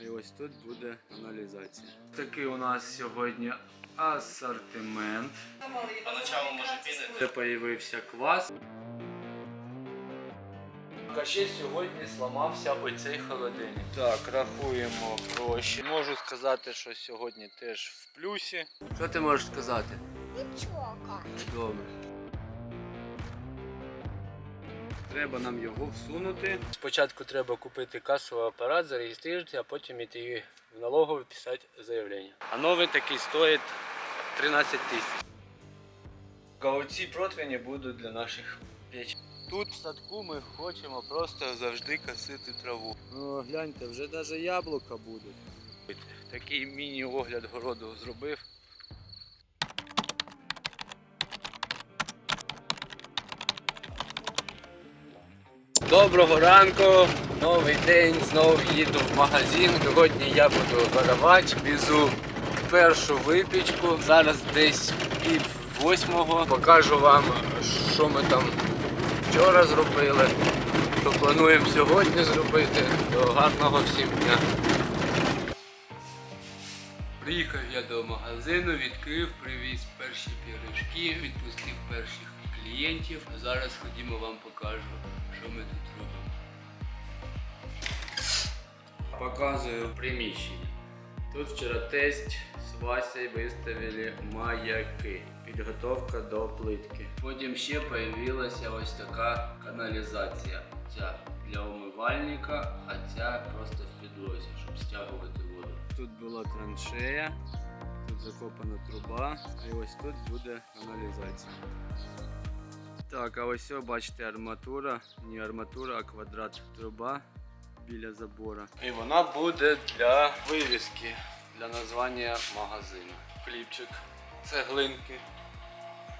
А ось тут буде каналізація. Такий у нас сьогодні асортимент. Поначалу може пінити. Де появився квас. А ще сьогодні зламався оцей холодильник. Так, рахуємо гроші. Можу сказати, що сьогодні теж в плюсі. Що ти можеш сказати? Нічого. Добре. Треба нам його всунути. Спочатку треба купити касовий апарат, зареєструвати, а потім іти в налогову писати заявлення. А новий такий стоїть 13 тисяч. А оці противні будуть для наших печ. Тут в садку ми хочемо просто завжди косити траву. Ну гляньте, вже навіть яблука будуть. Такий міні-огляд городу зробив. Доброго ранку, новий день, знову їду в магазин. Сьогодні я буду виривати, візу першу випічку. Зараз десь пів восьмого. Покажу вам, що ми там вчора зробили, що плануємо сьогодні зробити. До гарного всім дня. Приїхав я до магазину, відкрив, привіз перші пірожки, відпустив перших клієнтів. Зараз ходімо вам покажу, що ми тут робимо. Показую приміщення. Тут вчора тест з Васей виставили маяки. Підготовка до плитки. Потім ще появилася ось така каналізація. Ця для умивальника, а ця просто в підлозі, щоб стягувати воду. Тут була траншея, тут закопана труба, і ось тут буде каналізація. Так, а ось бачите арматура, не арматура, а квадрат труба біля забора. І вона буде для вивіски, для названня магазину. Хлібчик, цеглинки,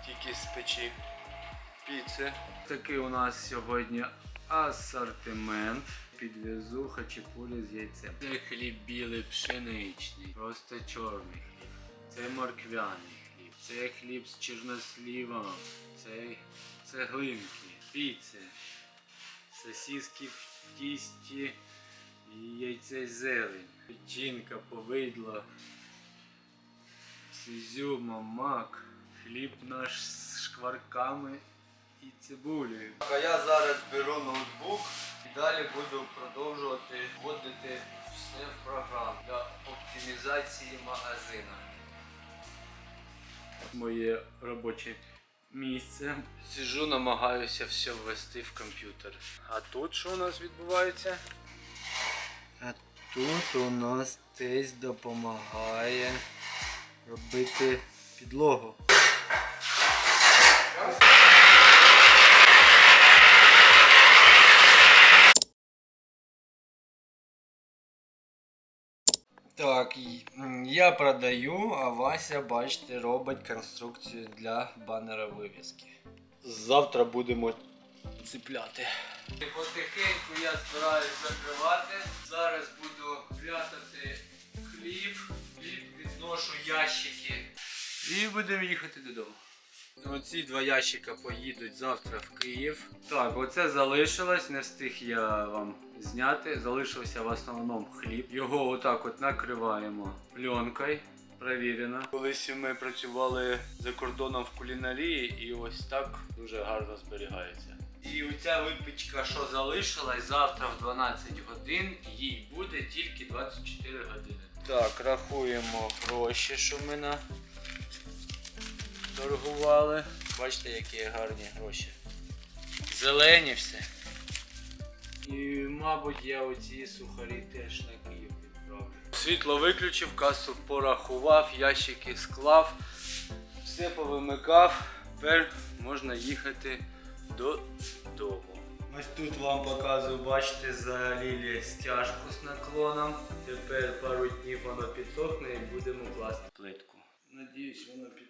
тільки з печі, піци. Такий у нас сьогодні асортимент. Підвезу хачапурі з яйцем. Це хліб білий пшеничний, просто чорний хліб. Це морквяний хліб, це хліб з чорнослівом, це цеглинки, піци, сосиски в тісті і яйце зелень, печінка, повидло, з ізюмом, мак, хліб наш з шкварками і цибулею. А я зараз беру ноутбук і далі буду продовжувати вводити все в програму для оптимізації магазину. Моє робоче місце. Сижу, намагаюся все ввести в комп'ютер. А тут що у нас відбувається? А тут у нас тесть допомагає робити підлогу. Так, я продаю, а Вася, бачите, робить конструкцію для банера вивіски. Завтра будемо цепляти. Потихеньку я збираюсь закривати. Зараз буду прятати хліб, хліб відношу ящики. І будемо їхати додому. Оці два ящика поїдуть завтра в Київ. Так, оце залишилось, не встиг я вам зняти. Залишився в основному хліб. Його отак от накриваємо пленкою. Провірено. Колись ми працювали за кордоном в кулінарії і ось так дуже гарно зберігається. І оця випічка, що залишилась, завтра в 12 годин, їй буде тільки 24 години. Так, рахуємо гроші, що ми на торгували. Бачите, які гарні гроші. Зелені все. І, мабуть, я оці сухарі теж на Київ відправлю. Світло виключив, касу порахував, ящики склав, все повимикав. Тепер можна їхати додому. Ось тут вам показую, бачите, залили стяжку з наклоном. Тепер пару днів воно підсохне і будемо класти плитку. Надіюсь, воно під...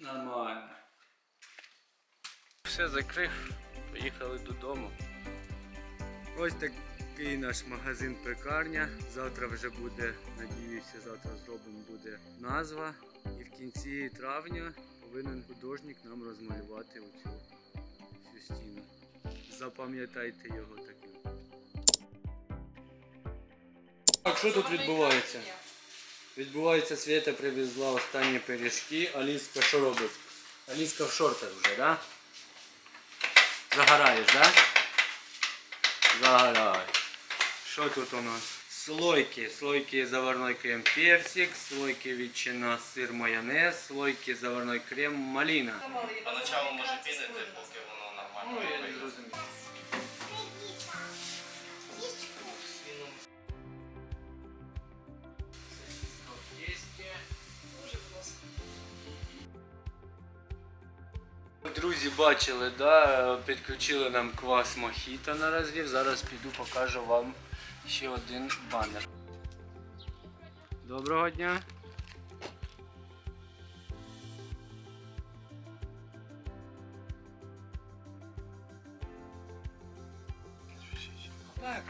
нормально. Все закрив, поїхали додому. Ось такий наш магазин пекарня. Завтра вже буде, надіюся, завтра зробимо буде назва. І в кінці травня повинен художник нам розмалювати оцю всю стіну. Запам'ятайте його таким. Так, що тут відбувається? Відбувається, Свята привезла останні пиріжки. Аліска що робить? Аліска в шортах вже, да? Загораєш, да? Загорай. Що тут у нас? Слойки. Слойки заварной крем персик, слойки ветчина, сыр, майонез, слойки заварной крем, малина. Поначалу може пінити, поки Друзі, бачили, да? підключили нам квас мохіто на розгрів. Зараз піду покажу вам ще один банер. Доброго дня. Так,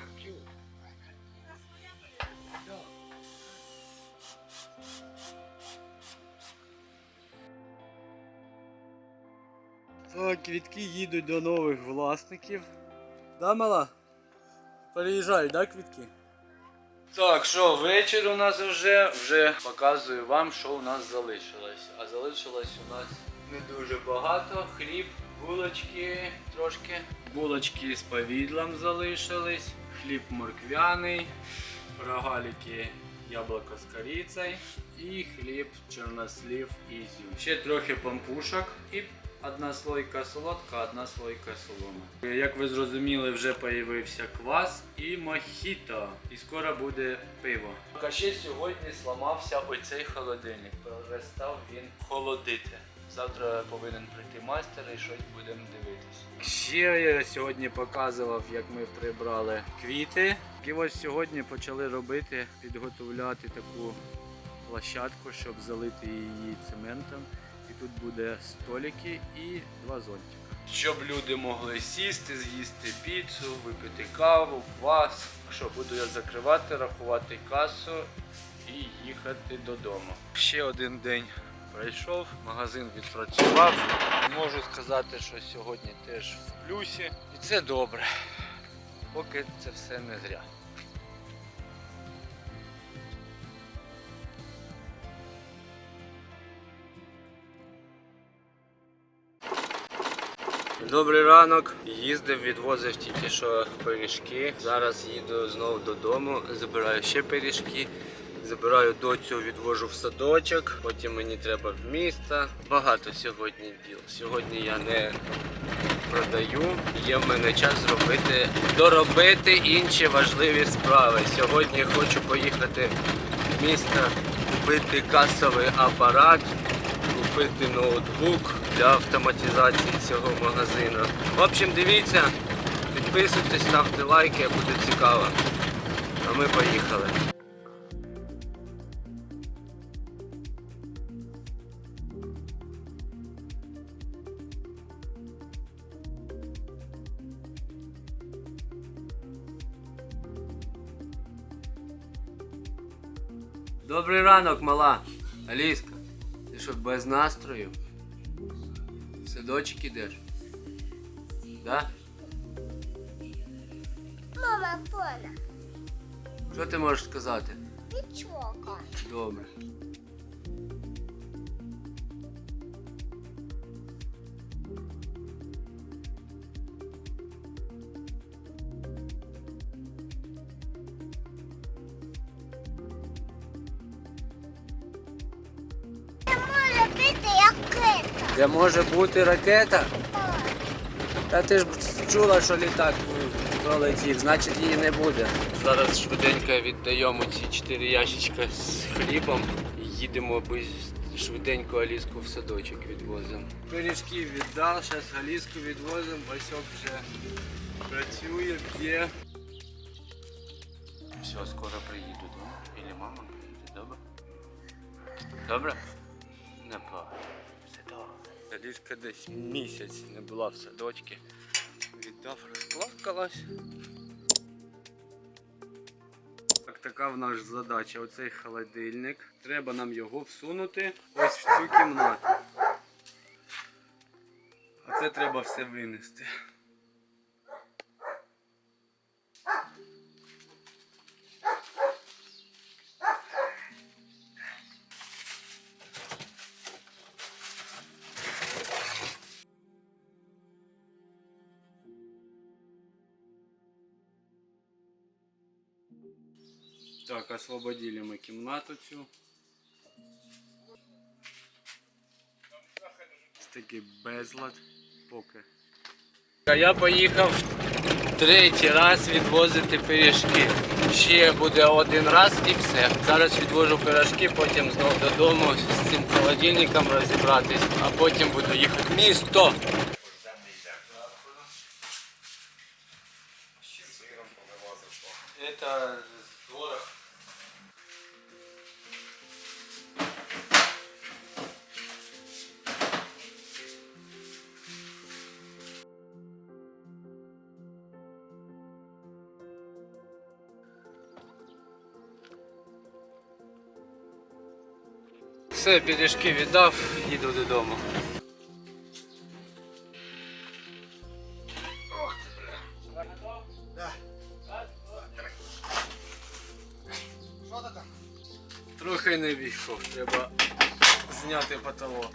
квітки їдуть до нових власників. Да, мала? Переїжджають, да, квітки? Так, що, вечір у нас вже, вже показую вам, що у нас залишилось. А залишилось у нас не дуже багато. Хліб, булочки трошки. Булочки з повідлом залишились. Хліб морквяний, рогалики яблуко з корицею і хліб чорнослів ізюм. Ще трохи пампушок і одна слойка солодка, одна слойка соломи. Як ви зрозуміли, вже появився квас і мохіто. І скоро буде пиво. А ще сьогодні зламався оцей холодильник. Перестав він холодити. Завтра повинен прийти майстер і щось будемо дивитися. Ще я сьогодні показував, як ми прибрали квіти. І ось сьогодні почали робити, підготовляти таку площадку, щоб залити її цементом. І тут буде столики і два зонтика. Щоб люди могли сісти, з'їсти піцу, випити каву, квас. Що буду я закривати, рахувати касу і їхати додому. Ще один день пройшов, магазин відпрацював. Можу сказати, що сьогодні теж в плюсі. І це добре. Поки це все не зря. Добрий ранок. Їздив, відвозив тільки що пиріжки. Зараз їду знову додому, забираю ще пиріжки. Забираю доцю, відвожу в садочок, потім мені треба в місто. Багато сьогодні діл. Сьогодні я не продаю. Є в мене час зробити, доробити інші важливі справи. Сьогодні хочу поїхати в місто, купити касовий апарат, купити ноутбук для автоматизації цього магазину. В общем, дивіться, підписуйтесь, ставте лайки, буде цікаво. А ми поїхали. Добрий ранок, мала. Аліска, що без настрою? В садочок ідеш? Да? Мама поля. Що ти можеш сказати? Нічого. Добре. Де може бути ракета? Та ти ж чула, що літак пролетів, значить її не буде. Зараз швиденько віддаємо ці чотири ящичка з хлібом і їдемо швиденько Аліску в садочок відвозимо. Пиріжки віддав, зараз Аліску відвозимо, Васьок вже працює, п'є. Все, скоро приїду, да? Или мама приїде, добре? Добре? Не погано. Все добре. Десь місяць не була в садочці. Віддав, розплакалась. Так, така в нас задача. Оцей холодильник. Треба нам його всунути ось в цю кімнату. А це треба все винести. Так, освободили ми кімнату цю. Такий безлад поки. А я поїхав третій раз відвозити пиріжки. Ще буде один раз і все. Зараз відвожу пиріжки, потім знову додому з цим холодильником розібратись, а потім буду їхати в місто. Все, пиріжки віддав, їду додому. Трохи не війшов, треба зняти потолок.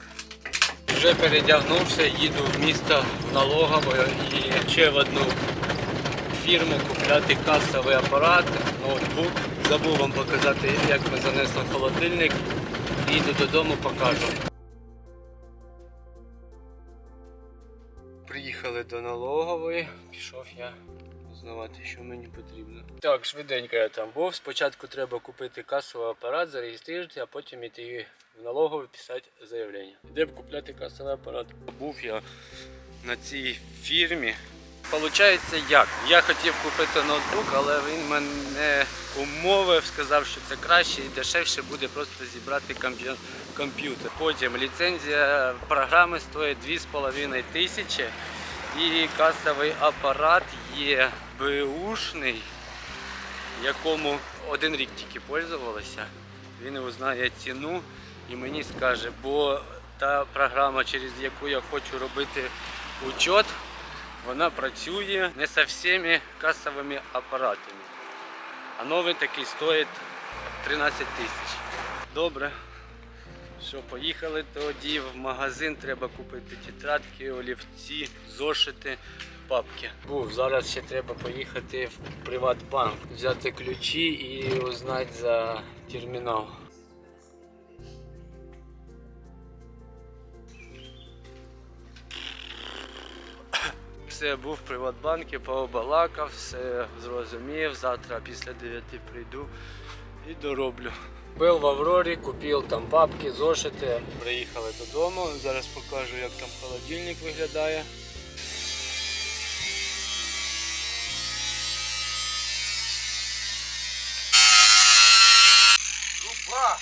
Вже передягнувся, їду в місто в налогове і ще в одну фірму купляти касовий апарат, ноутбук. Забув вам показати, як ми занесли холодильник. Їду додому, покажу. Приїхали до налогової, пішов я узнавати, що мені потрібно. Так, швиденько я там був. Спочатку треба купити касовий апарат, зареєструвати, а потім іти в налогову писати заявлення. Де б купляти касовий апарат? Був я на цій фірмі. Получається як? Я хотів купити ноутбук, але він мене умовив, сказав, що це краще і дешевше буде просто зібрати комп'ютер. Потім ліцензія програми стоїть 2,5 тисячі і касовий апарат є беушний, якому один рік тільки пользувалися. Він узнає ціну і мені скаже, бо та програма, через яку я хочу робити учет, вона працює не з всіми касовими апаратами. А новий такий стоїть 13 тисяч. Добре. Що, поїхали тоді в магазин, треба купити тетрадки, олівці, зошити, папки. Був, зараз ще треба поїхати в Приватбанк, взяти ключі і узнати за термінал. Все, був в Приватбанку, пообалакав, все зрозумів. Завтра після 9 прийду і дороблю. Был в Аврорі, купив там папки, зошити. Приїхали додому. Зараз покажу, як там холодильник виглядає. Опа,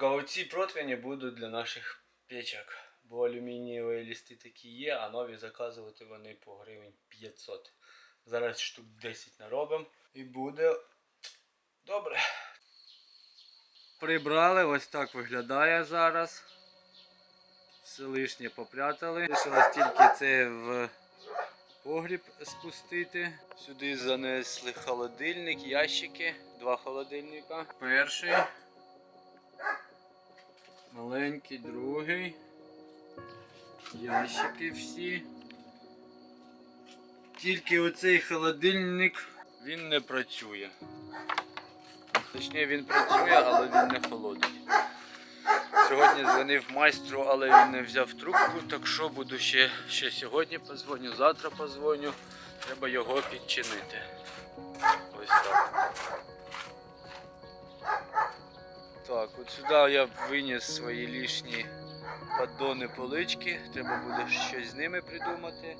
Получається? Оці противні будуть для наших печок, бо алюмінієві листи такі є, а нові заказувати вони по гривень 500. Зараз штук 10 наробимо і буде добре. Прибрали, ось так виглядає зараз. Все лишнє попрятали. Лишилось тільки це в погріб спустити. Сюди занесли холодильник, ящики, два холодильника. Перший. Маленький, другий. Ящики всі. Тільки оцей холодильник він не працює. Точніше він працює, але він не холодить. Сьогодні дзвонив майстру, але він не взяв трубку, так що буду ще, ще сьогодні позвоню, завтра позвоню. Треба його підчинити. Ось так. Так, от сюди я виніс свої лишні поддони полички. Треба буде щось з ними придумати.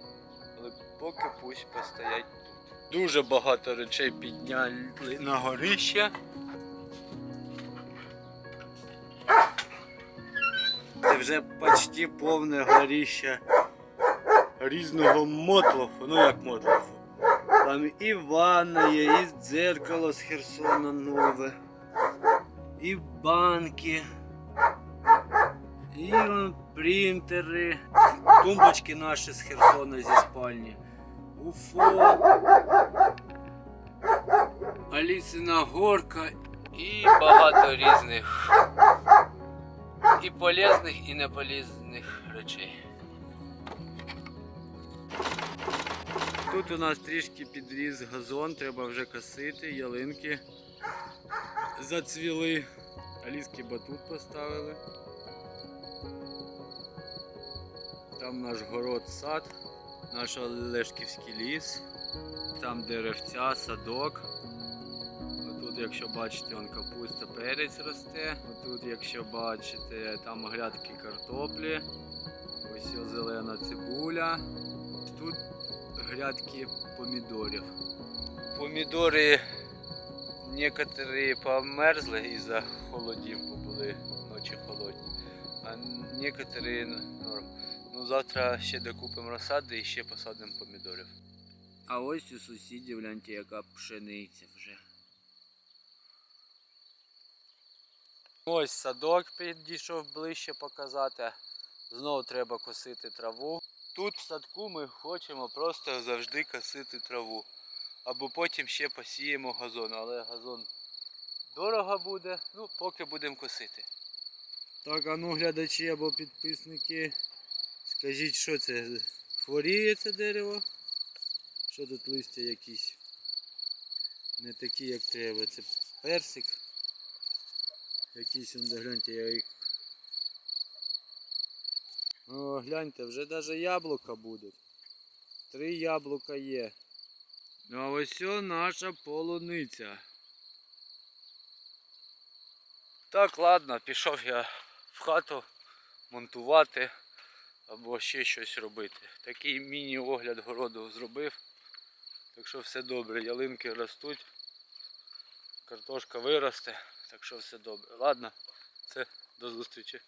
Але поки пусть постоять тут. Дуже багато речей підняли на горище. Це вже почти повне горіще різного мотлоху, ну як мотлоху. Там і ванна є, і дзеркало з Херсона нове, і банки, і принтери, тумбочки наші з Херсона зі спальні, уфо, Алісина горка і багато різних і полезних, і неполезних речей. Тут у нас трішки підріс газон, треба вже косити, ялинки зацвіли. Аліски батут поставили. Там наш город сад, наш Олешківський ліс, там деревця, садок. Тут, якщо бачите, он капуста, перець росте. Тут, якщо бачите, там грядки картоплі. Ось зелена цибуля. Тут грядки помідорів. Помідори некоторі померзли із-за холодів, бо були ночі холодні. А некоторі норм. Ну завтра ще докупимо розсади і ще посадимо помідорів. А ось у сусідів гляньте, яка пшениця вже. Ось садок підійшов ближче показати. Знову треба косити траву. Тут в садку ми хочемо просто завжди косити траву. Або потім ще посіємо газон, але газон дорого буде, ну поки будемо косити. Так, а ну глядачі або підписники. Скажіть, що це? Хворіє це дерево? Що тут листя якісь? Не такі, як треба. Це персик. Якийсь гляньте, я їх. О, гляньте, вже навіть яблука будуть. Три яблука є. А ось наша полуниця. Так, ладно, пішов я в хату монтувати або ще щось робити. Такий міні-огляд городу зробив. Так що все добре, ялинки ростуть, картошка виросте, так що все добре. Ладно, все, до зустрічі.